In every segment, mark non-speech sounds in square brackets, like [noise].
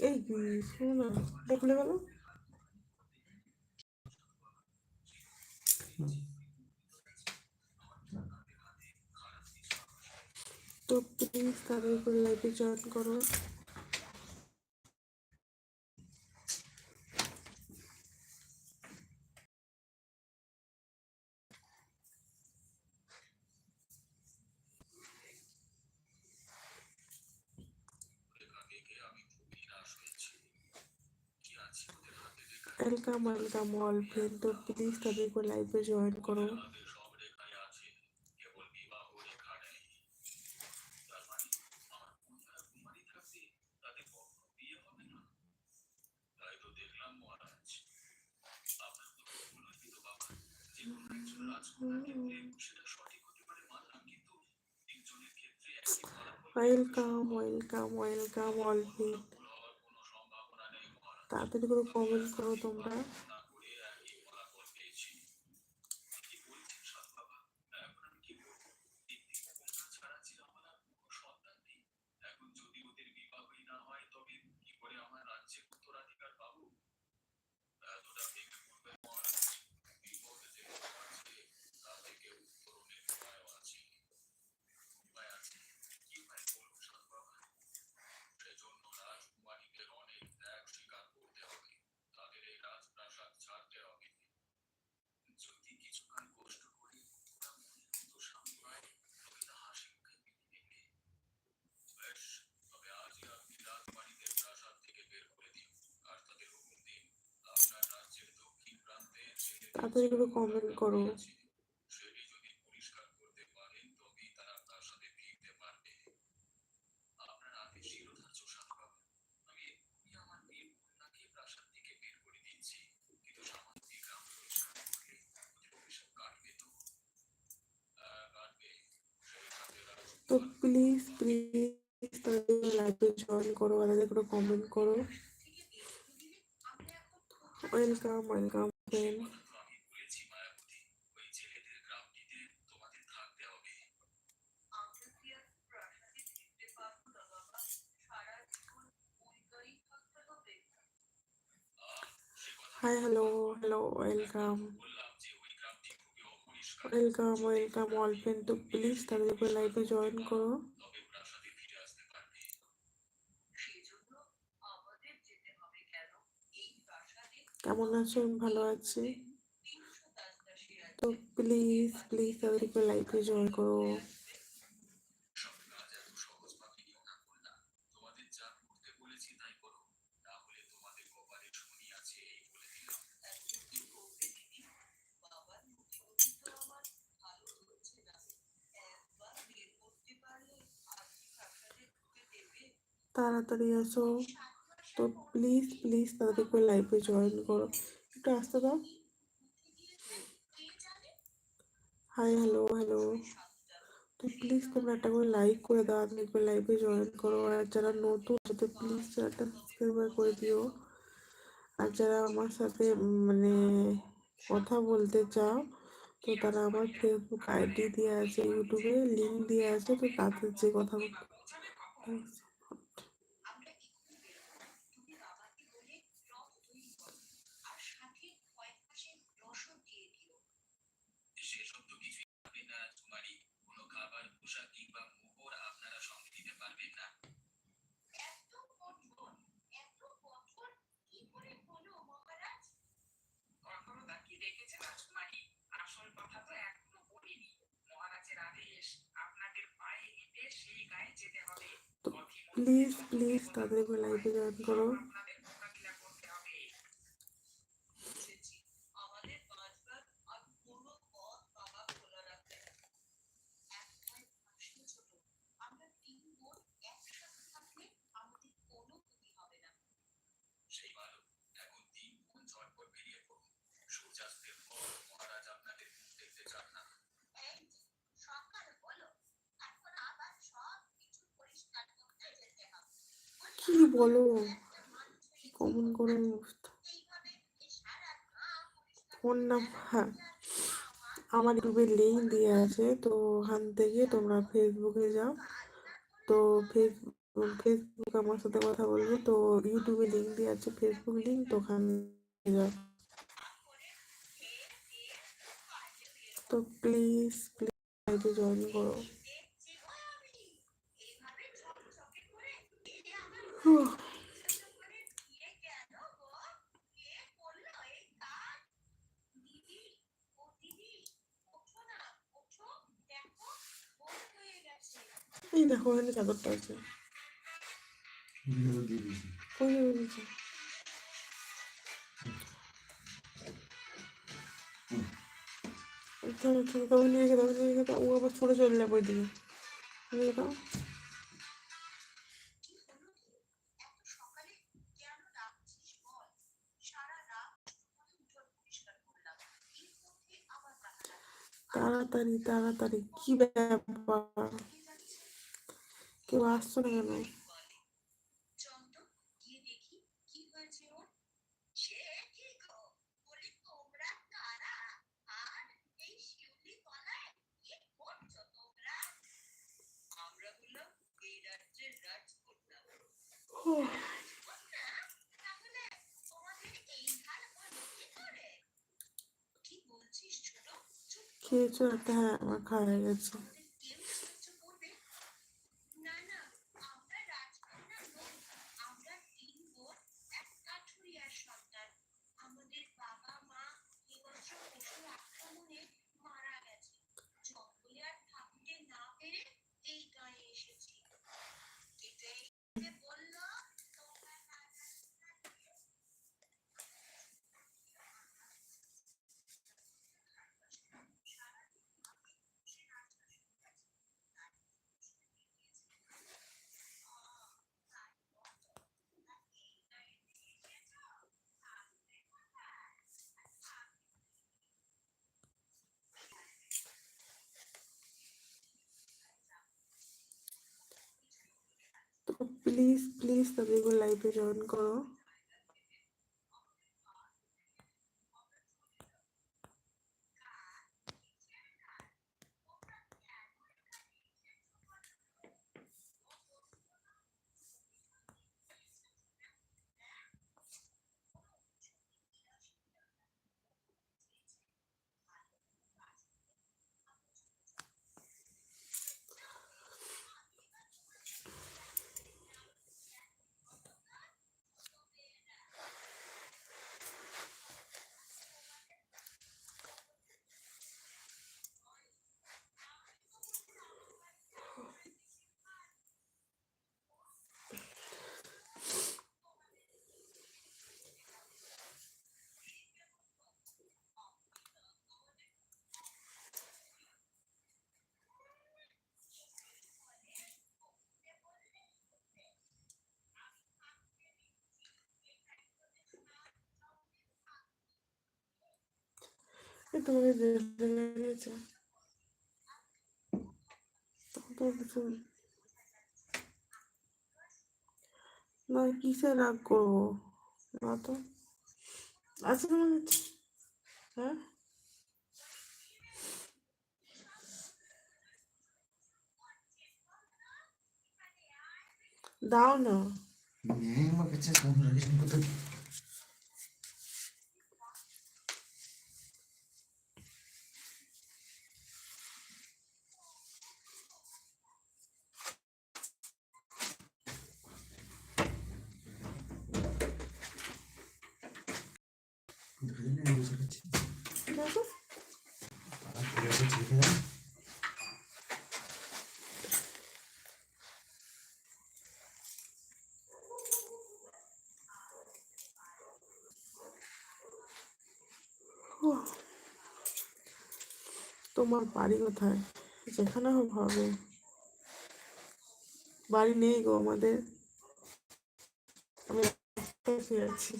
এই না এটা খুলে গেল তো প্লিজ করে লাইভে জয়েন করো। ওয়েলকাম ওয়েলকাম অল ফ্রেন্ড তো প্লিজ তাদের করে লাইভে জয়েন করো welcome welcome welcome all friend তাড়াতাড়ি করে কমেন্ট করো তোমরা। তাড়াতাড়ি করে কমেন্ট করো। তো প্লিজ প্লিজ তাদের লাইভে জয়েন করো তাদের করে কমেন্ট করো। Welcome welcome friend hi hello hello welcome welcome welcome all friend তো প্লিজ তাদের করে লাইভে জয়েন করো। কেমন আছো আমি ভালো আছি। তো প্লিজ প্লিজ তাদের করে লাইভে জয়েন করো। তাড়াতাড়ি আসো। তো প্লিজ প্লিজ তাদের করে লাইভে জয়েন করো। একটু আসতে দাও। হাই হ্যালো হ্যালো তো প্লিজ তোমরা একটা করে লাইক করে দাও আপনি একবার লাইভে জয়েন করো। আর যারা নতুন সাথে প্লিজ চ্যানেলটা সাবস্ক্রাইব করে দিও। আর যারা আমার সাথে মানে কথা বলতে চাও, তো তারা আমার ফেসবুক আইডি দিয়ে আছে ইউটিউবে লিঙ্ক দিয়ে আছে, তো তাদের যে কথা প্লিজ প্লিজ তাদের লাইভে জয়েন করো বলো কমন করে ফোন নাম্বার আমার ইউটিউবে লিঙ্ক দিয়ে আছে তো ওখান থেকে তোমরা ফেসবুকে যাও তো ফেসবুক আমার সাথে কথা বলবে তো ইউটিউবে লিঙ্ক দিয়ে আছে ফেসবুক লিঙ্ক তো ওখানে যাও তো প্লিজ প্লিজ জয়েন করো [sighs] এই দেখো ওখানে চাদরটা আছে। ও ছড়ে চলে যাবে ওইদিকে। তাড়াতাড়ি তাড়াতাড়ি কি ব্যাপার? কেউ আসছো না কেন খেয়েছো একটা হ্যাঁ আমার খাওয়া হয়ে গেছে তো প্লিজ প্লিজ সবাই লাইভে জয়েন করো না কিসে রাগ করব না তো হ্যাঁ দাও না নেই আমার কাছে ফোন রাখিস কোথায় বসে খাচ্ছি দেখো আর ফিরে আসে ছেড়ে দাও উহ, তোমার বাড়ি কোথায়? যেখানে হোক হবে। বাড়ি নেই গো আমাদের। আমি আছি।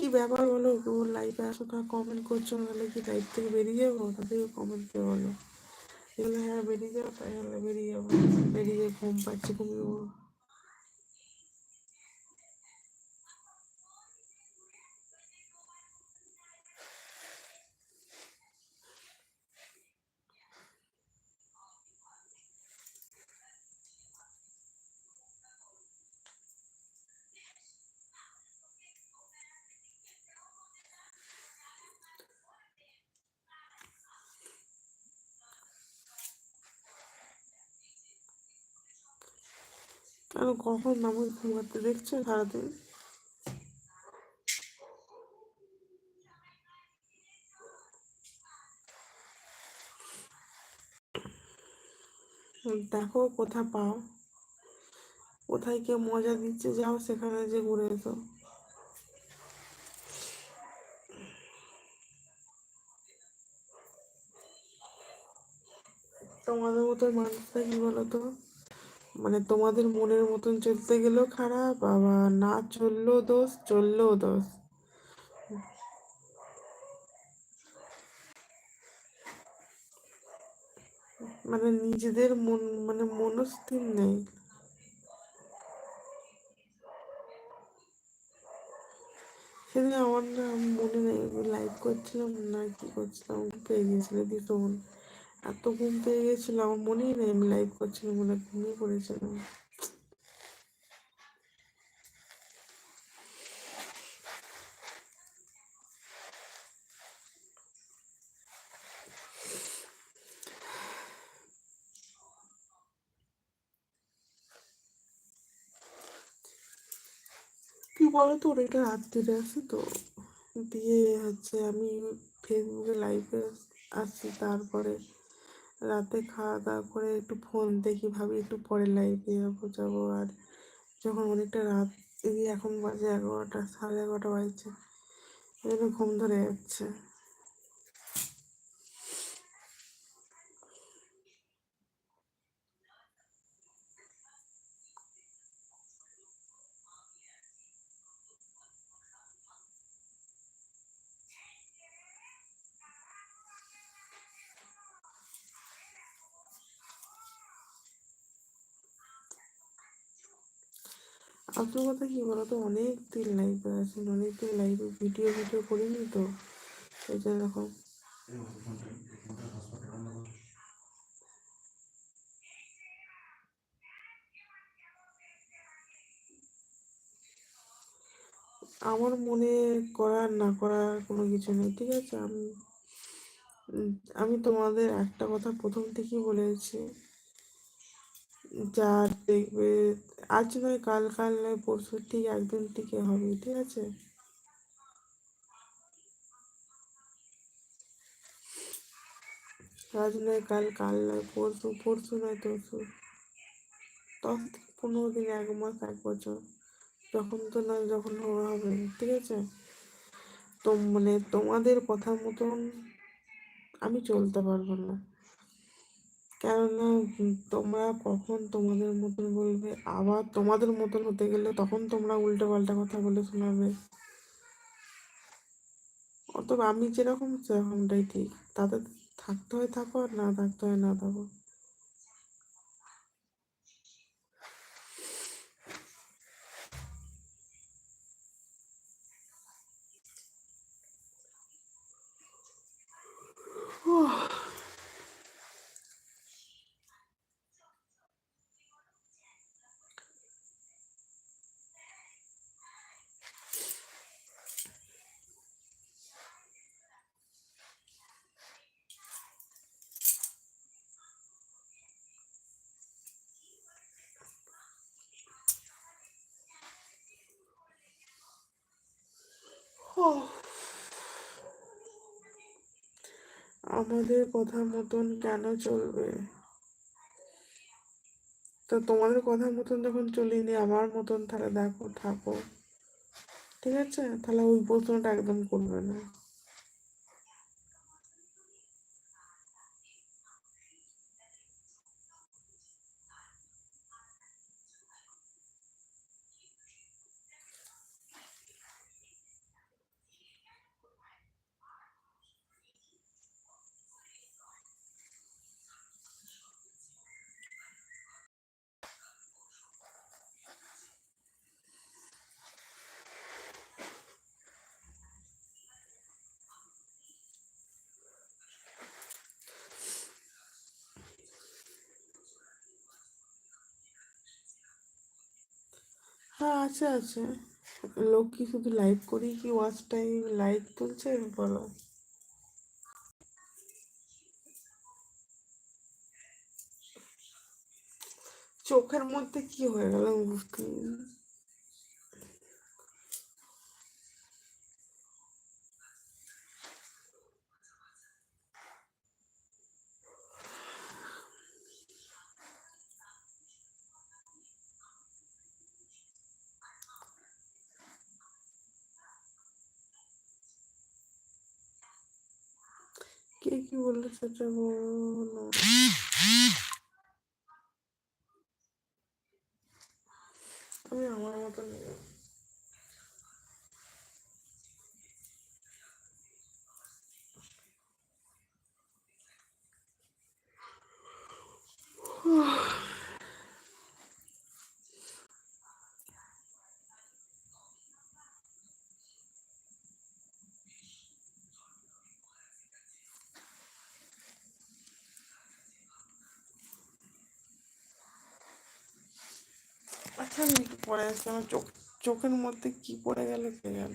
কি ব্যাপার বলো? ওর লাইফে আসো না কমেন্ট করছ, নাহলে কি লাইফ থেকে বেরিয়ে যাব? তাদেরকে কমেন্ট করে বলো? হ্যাঁ বেরিয়ে যাও, তাই হলে বেরিয়ে যাব। বেরিয়ে ঘুম পাচ্ছি, ঘুমিয়ে আমি কখন নামো ঘুমাতে দেখছ সারাদিন? দেখো কোথা পাও। কোথায় কে মজা দিচ্ছে যাও সেখানে যে ঘুরে এসো। তোমাদের মতো মানুষটা কি বলতো? মানে তোমাদের মনের মতন চলতে গেলেও খারাপ, আবার না চললেও দোষ চললেও দোষ। মানে নিজেদের মন মানে মনস্থির নেই। সেদিন আমার না মনে নেই লাইভ করছিলাম না কি করছিলাম পেয়ে গিয়েছিল, ভীষণ। এত ঘুম পেয়ে গেছিল, আমার মনেই নেই আমি লাইভ করছিলাম মনে ঘুমিয়ে পড়েছিলাম। কি বলতো অনেকটা রাত্রিরে আসে তো, দিয়ে হচ্ছে আমি ফেসবুকে লাইভে আসছি তারপরে রাতে খাওয়া দাওয়া করে একটু ফোন দেখি, ভাবি একটু পরে লাইভে যাব যাব আর যখন অনেকটা রাত এখন বাজে এগারোটা, সাড়ে এগারোটা বাজছে জন্য ঘুম ধরে যাচ্ছে। আসল কথা কি বলতো? অনেক দিন লাইভে আছেন, অনেক দিন লাইভে ভিডিও ভিডিও করিনি তো। সেই জন্য এখন আমার মনে করার, না করার কোনো কিছু নেই, ঠিক আছে? আমি আমি তোমাদের একটা কথা প্রথম থেকেই বলেছি। যা দেখবে। আজ নয়, কাল কাল নয়, পরশু ঠিক একদিন থেকে হবে, ঠিক আছে? আজ নয়, কাল কাল নয়, পরশু পরশু নয়, তরশু। দশ থেকে পনেরো দিন, এক মাস, এক বছর। যখন তো নয়, যখন হবে, ঠিক আছে? তো মানে তোমাদের কথা মতন আমি চলতে পারব না। কেননা তোমরা কখন তোমাদের মতন বলবে? আবার তোমাদের মতন হতে গেলে তখন তোমরা উল্টো পাল্টা কথা বলে শোনাবে। অতএব আমি যেরকম, সেরকমটাই ঠিক। তাদের থাকতে হয় থাকো আর না থাকতে হয় না থাকো। আমাদের কথা মতন কেন চলবে? তো তোমাদের কথা মতন যখন চলিনি, আমার মতন তাহলে দেখো, থাকো। ঠিক আছে? তাহলে ওই প্রশ্নটা একদম করবে না। আছে আছে। লোক কি শুধু লাইভ করেই কি ওয়াচ টাইম লাইক তুলছে? বলো। চোখের মধ্যে কি হয়ে গেল বুঝতে কে কি বলল সেটা বলো আমি আমার মতো নেব আচ্ছা আমি একটু পরে আসছে। আমার চোখ চোখের মধ্যে কি পড়ে গেল কে গেল